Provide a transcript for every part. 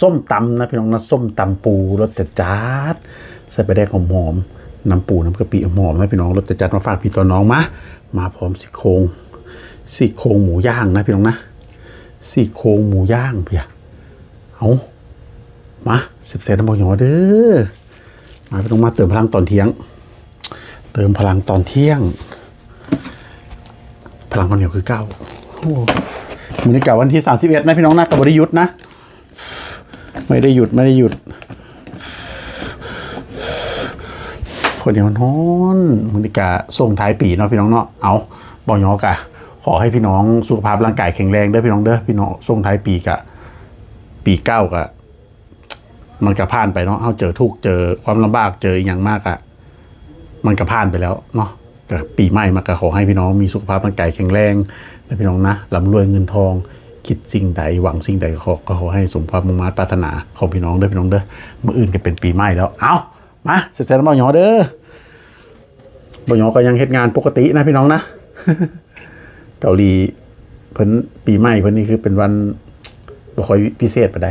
ส้มตำนะพี่น้องนะส้มตำปูรสจัดจัดใส่ไปได้หอมหอมน้ำปูน้ำกะปิหอมนะพี่น้องรสจัดจัดมาฝากพี่ตัวน้องมามาพร้อมซี่โครงซี่โครงหมูย่างนะพี่น้องนะซี่โครงหมูย่างเพียเอามาสิบเซนน้ำบอกอย่างว่าเด้อมาพี่น้องมาเติมพลังตอนเที่ยง เติมพลังตอนเที่ยง พลังความเหนียวคือเก้าโอ้มีในเก่าวันที่สามสิบเอ็ดนะพี่น้องนะกับบริยุทธ์นะ ไม่ได้หยุดไม่ได้หยุดคนเดียวนอนมือนิกาส่งท้ายปีเนาะพี่น้องเนาะเอาบอกยอกะขอให้พี่น้องสุขภาพร่างกายแข็งแรงเด้อพี่น้องเด้อพี่น้องส่งท้ายปีกะ ปีเก้ากะ มันก็ผ่านไปเนาะเขาเจอทุกเจอความลำบากเจออย่างมากอะมันก็ผ่านไปแล้วเนาะกับปีใหม่มาก็ขอให้พี่น้องมีสุขภาพร่างกายแข็งแรงนะพี่น้องนะร่ำรวยเงินทอง คิดสิ่งใดหวังสิ่งใดก็ขอก็ขอให้สมความมุ่งมั่นปรารถนาของพี่น้องเด้อพี่น้องเด้อเมื่ออื่นก็เป็นปีใหม่แล้ว เอามาเสร็จแล้วบ่หยอเด้อบ่หยอก็ยังเฮ็ดงานปกตินะพี่น้องนะเกาหลีเพิ่นปีใหม่เพิ่นนี่คือเป็นวันบ่ค่อยพิเศษปานใด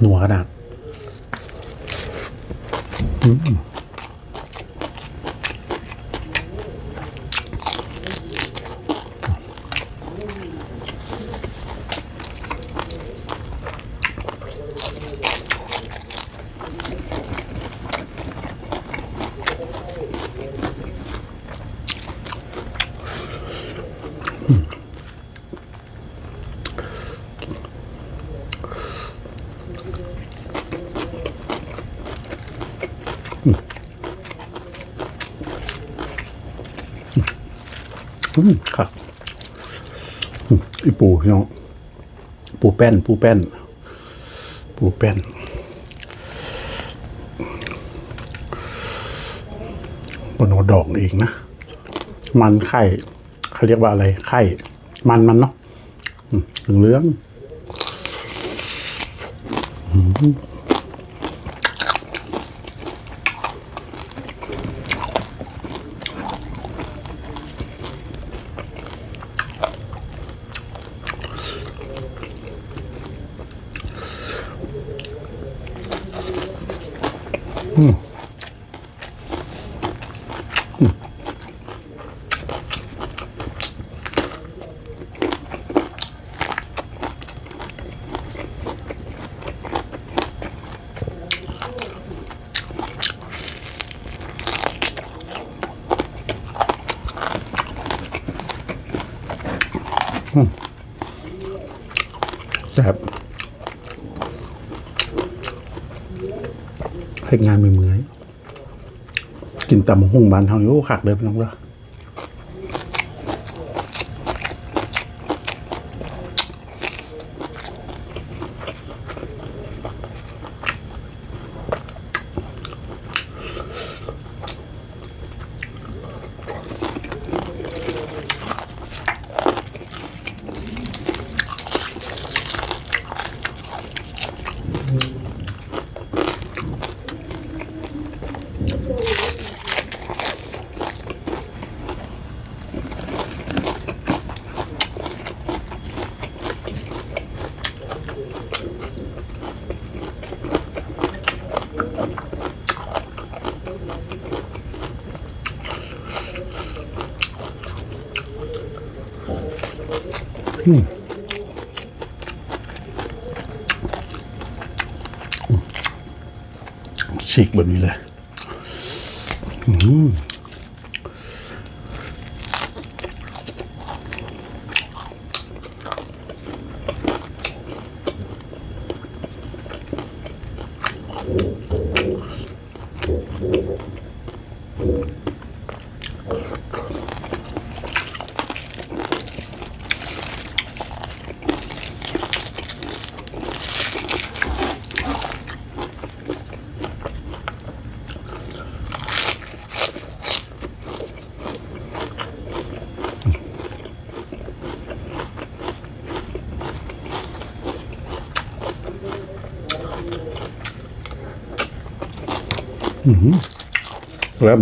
หนัวขนาด อืม ครับอืมอีปูพี่น้องปูแป้น ปูแป้น ปูแป้นปนดอกอีกนะ มันไข่เขาเรียกว่าอะไร ไข่ มันมันเนาะเหลือง แซ่บเฮ็ดงานมือมือยกินตำหุ่งบานเท่านี้โอ้ขักเลยพี่น้องเด้อ ฉีกแบบนี้เลย อ เริ่ม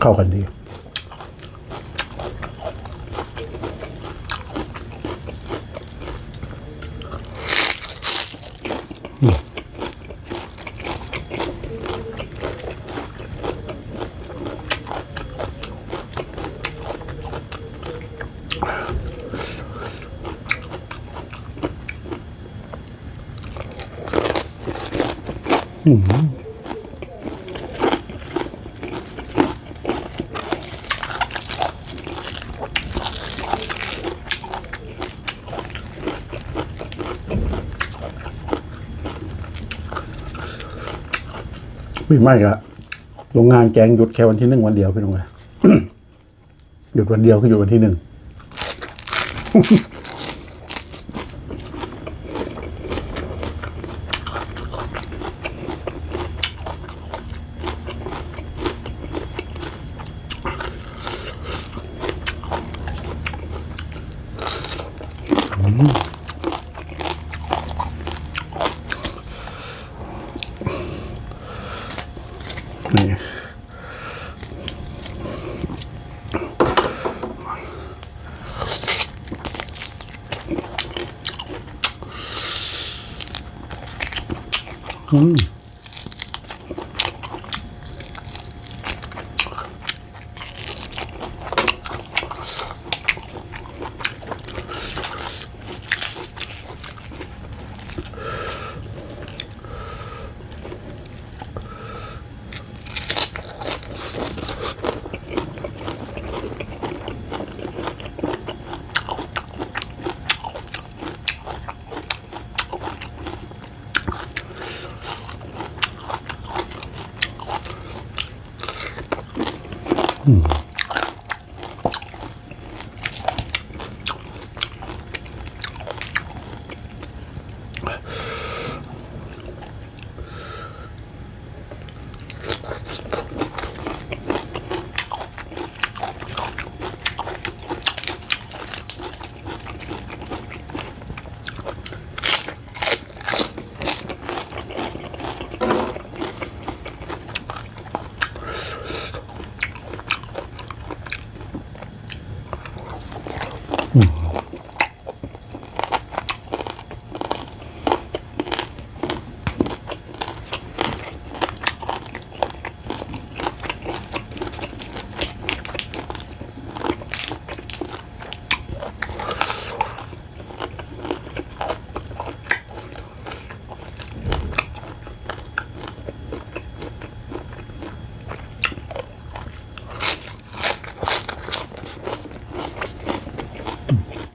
เข้ากันดีไม่ ไม่ละโรงงานแกงหยุดแค่วันที่หนึ่งวันเดียวพี่น้องเลยหยุดวันเดียวคือหยุดวันที่หนึ่ง นี่อืม อ